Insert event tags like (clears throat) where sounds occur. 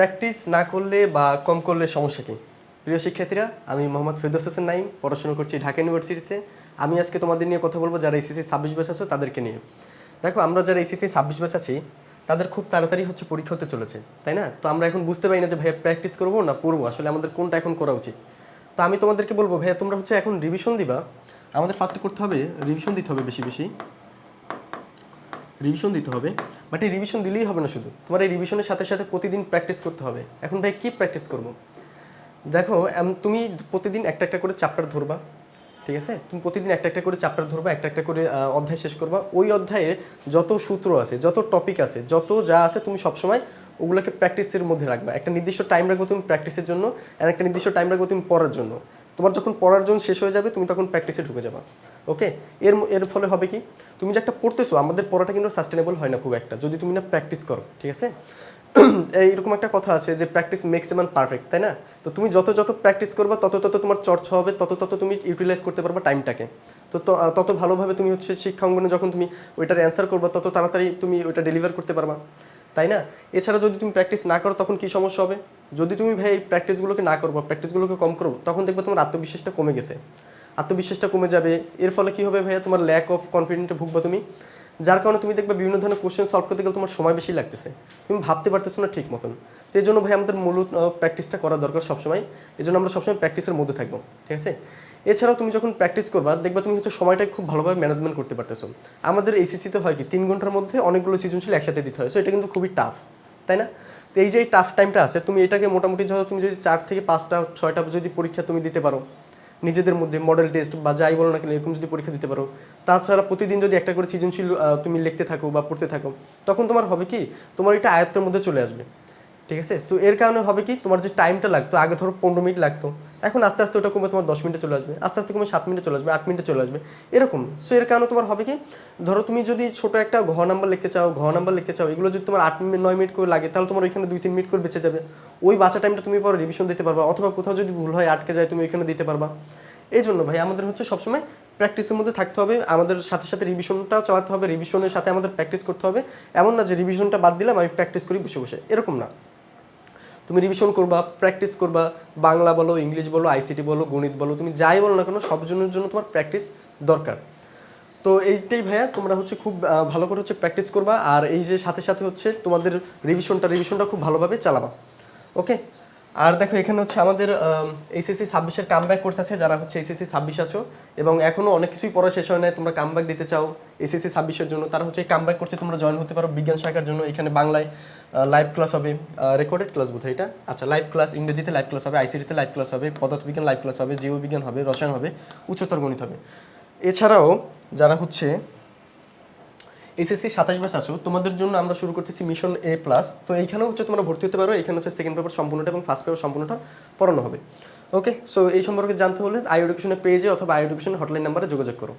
Practice না করলে বা কম করলে সমস্যা কি? প্রিয় শিক্ষার্থীরা, আমি মোহাম্মদ ফেরদৌস হোসেন নাইম পড়াশোনা করছি ঢাকা ইউনিভার্সিটিতে আমি আজকে তোমাদের নিয়ে কথা বলব যারা এসএসসি ছাব্বিশ ব্যাচ আছো তাদেরকে নিয়ে। দেখো, আমরা যারা এসএসসি ছাব্বিশ ব্যাচ আছি, তাদের খুব তাড়াতাড়ি হচ্ছে পরীক্ষা হতে চলেছে, তাই না? তো আমরা এখন বুঝতে পারি না যে ভাইয়া প্র্যাকটিস করব না পড়ব, আসলে আমাদের কোনটা এখন করা উচিত? তো আমি তোমাদেরকে বলব, ভাইয়া তোমরা হচ্ছে এখন রিভিশন দিবা। আমাদের ফার্স্টে করতে হবে রিভিশন দিতে হবে বেশি বেশি। রিভিশন দিতে হবে। বাট এই রিভিশন দিলেই হবে না শুধু। তোমার এই রিভিশনের সাথে সাথে প্রতিদিন প্র্যাকটিস করতে হবে। এখন ভাই কী প্র্যাকটিস করব? দেখো তুমি প্রতিদিন একটা একটা করে চ্যাপ্টার ধরবা, ঠিক আছে? তুমি প্রতিদিন একটা একটা করে চ্যাপ্টার ধরবা, একটা একটা করে অধ্যায় শেষ করবা। ওই অধ্যায়ে যত সূত্র আছে, যত টপিক আছে, যত যা আছে তুমি সবসময় ওগুলোকে প্র্যাকটিসের মধ্যে রাখবা। একটা নির্দিষ্ট টাইম রাখব তুমি প্র্যাকটিসের জন্য, আর একটা নির্দিষ্ট টাইম রাখব তুমি পড়ার জন্য। তোমার যখন পড়ার জন্য শেষ হয়ে যাবে, তুমি তখন প্র্যাকটিসে ঢুকে যাবা। ওকে এর এর ফলে হবে কি? তুমি যে একটা পড়তেছো, আমাদের পড়াটা কিন্তু সাস্টেনেবল হয় না খুব একটা, যদি তুমি না প্র্যাকটিস করো, ঠিক আছে? (clears throat) এইরকম একটা কথা আছে যে প্র্যাকটিস মেক্স পারফেক্ট তাই না? তো তুমি যত যত প্র্যাকটিস করবা, তত তত তোমার চর্চা হবে, তত তত তুমি ইউটিলাইজ করতে পারবা টাইমটাকে তো তো- তত ভালোভাবে তুমি হচ্ছে শিক্ষা অঙ্গনে যখন তুমি ওইটার অ্যান্সার করবা, তত তাড়াতাড়ি তুমি ওইটা ডেলিভার করতে পারবা। তাই না? এছাড়া যদি তুমি প্র্যাকটিস না করো, তখন কি সমস্যা হবে? যদি তুমি ভাই এই প্র্যাকটিসগুলোকে না করব প্র্যাকটিসগুলোকে কম করব, তখন দেখবে তোমার আত্মবিশ্বাসটা কমে গেছে। আত্মবিশ্বাসটা কমে যাবে। এর ফলে কি হবে ভাইয়া? তোমার ল্যাক অফ কনফিডেন্টে ভুগবা তুমি। যার কারণে তুমি দেখবে বিভিন্ন ধরনের কোশ্চেন সলভ করতে গেলে তোমার সময় বেশি লাগতেছে। তুমি ভাবতে পারতেছো না ঠিক মতন। তো এই জন্য ভাই আমাদের মূলত প্র্যাকটিসটা করা দরকার সবসময়। এই জন্য আমরা সবসময় প্র্যাকটিসের মধ্যে থাকব। ঠিক আছে? এছাড়াও তুমি যখন প্র্যাকটিস করবা, দেখবা তুমি হচ্ছে সময়টা খুব ভালোভাবে ম্যানেজমেন্ট করতে পারতেছো। আমাদের এসিসিতে হয় কি, তিন ঘণ্টার মধ্যে অনেকগুলো সৃজনশীল একসাথে দিতে হয় সো এটা কিন্তু খুবই টাফ তাই না? তো এই যে টাফ টাইমটা আছে, তুমি এটাকে মোটামুটি ধরো তুমি যদি চার থেকে পাঁচটা, ছয়টা যদি পরীক্ষা তুমি দিতে পারো, নিজেদের মধ্যে মডেল টেস্ট বা যাই বলো না কেন, এরকম যদি পরীক্ষা দিতে পারো, তাছাড়া প্রতিদিন যদি একটা করে সৃজনশীল তুমি লিখতে থাকো বা পড়তে থাকো, তখন তোমার হবে কি, তোমার এটা আয়ত্তের মধ্যে চলে আসবে, ঠিক আছে? সো এর কারণে হবে কি, তোমার যে টাইমটা লাগতো, আগে ধরো পনেরো মিনিট লাগতো এখন আস্তে আস্তে ওটা কমে তোমার দশ মিনিটে চলে আসবে, আস্তে আস্তে কমে সাত মিনিটে চলে আসবে, আট মিনিটে চলে আসবে, এরকম। সো এর কারণে তোমার হবে কি, ধরো তুমি যদি ছোট একটা ঘ নাম্বার লিখতে চাও, ঘ নাম্বার লিখতে চাও, এগুলো যদি তোমার আট মিনিট নয় মিনিট করে লাগে, তাহলে তোমার ওইখানে দুই তিন মিনিট করে বেঁচে যাবে। ওই বাঁচা টাইমটা তুমি পরে রিভিশন দিতে পারবা, অথবা কোথাও যদি ভুল হয় আটকে যায়, তুমি ওইখানে দিতে পারবা। এই জন্য ভাই, আমাদের হচ্ছে সবসময় প্র্যাকটিসের মধ্যে থাকতে হবে, আমাদের সাথে সাথে রিভিশনটাও চালাতে হবে রিভিশনের সাথে আমাদের প্র্যাকটিস করতে হবে। এমন না যে রিভিশনটা বাদ দিলাম, আমি প্র্যাকটিস করি বসে বসে, এরকম না। তুমি রিভিশন করবা প্র্যাকটিস করবা, বাংলা বলো, ইংলিশ বলো আইসিটি বলো, গণিত বলো, তুমি যাই বলো না কেন, সব জনের জন্য তোমার প্র্যাকটিস দরকার। তো এইটাই ভাইয়া, তোমরা হচ্ছে খুব ভালো করে হচ্ছে প্র্যাকটিস করবা, আর এই যে সাথে সাথে হচ্ছে তোমাদের রিভিশনটা রিভিশনটা খুব ভালোভাবে চালাবা। ওকে আর দেখো, এখানে হচ্ছে আমাদের এইচএসসি ছাব্বিশের কামব্যাক কোর্স আছে, যারা হচ্ছে এইচএসসি ছাব্বিশ আছো। এবং এখনও অনেক কিছুই পড়া শেষ হয় নাই, তোমরা কামব্যাক দিতে চাও এসএসসি ছাব্বিশের জন্য। তারা হচ্ছে এই কামব্যাক করছে তোমরা জয়েন হতে পারো বিজ্ঞান শাখার জন্য। এখানে বাংলায় লাইভ ক্লাস হবে রেকর্ডেড ক্লাস বোধহয় এটা। আচ্ছা লাইভ ক্লাস ইংরেজিতে লাইভ ক্লাস হবে আইসিটিতে লাইভ ক্লাস হবে, পদার্থবিজ্ঞান লাইভ ক্লাস হবে, জীববিজ্ঞান হবে, রসায়ন হবে, উচ্চতর গণিত হবে। এছাড়াও যারা হচ্ছে এসএসসি সাতাশ ব্যাচ আসো তোমাদের জন্য আমরা শুরু করতেছি মিশন এ প্লাস তো এইখানেও হচ্ছে তোমরা ভর্তি হতে পারো, এখানে হচ্ছে সেকেন্ড পেপার সম্পূর্ণটা এবং ফার্স্ট পেপার সম্পূর্ণটা পড়ানো হবে। ওকে সো এই সম্পর্কে জানতে হলে আই এডুকেশনের পেজে অথবা আই এডুকেশনের হটলাইন নাম্বারে যোগাযোগ করো।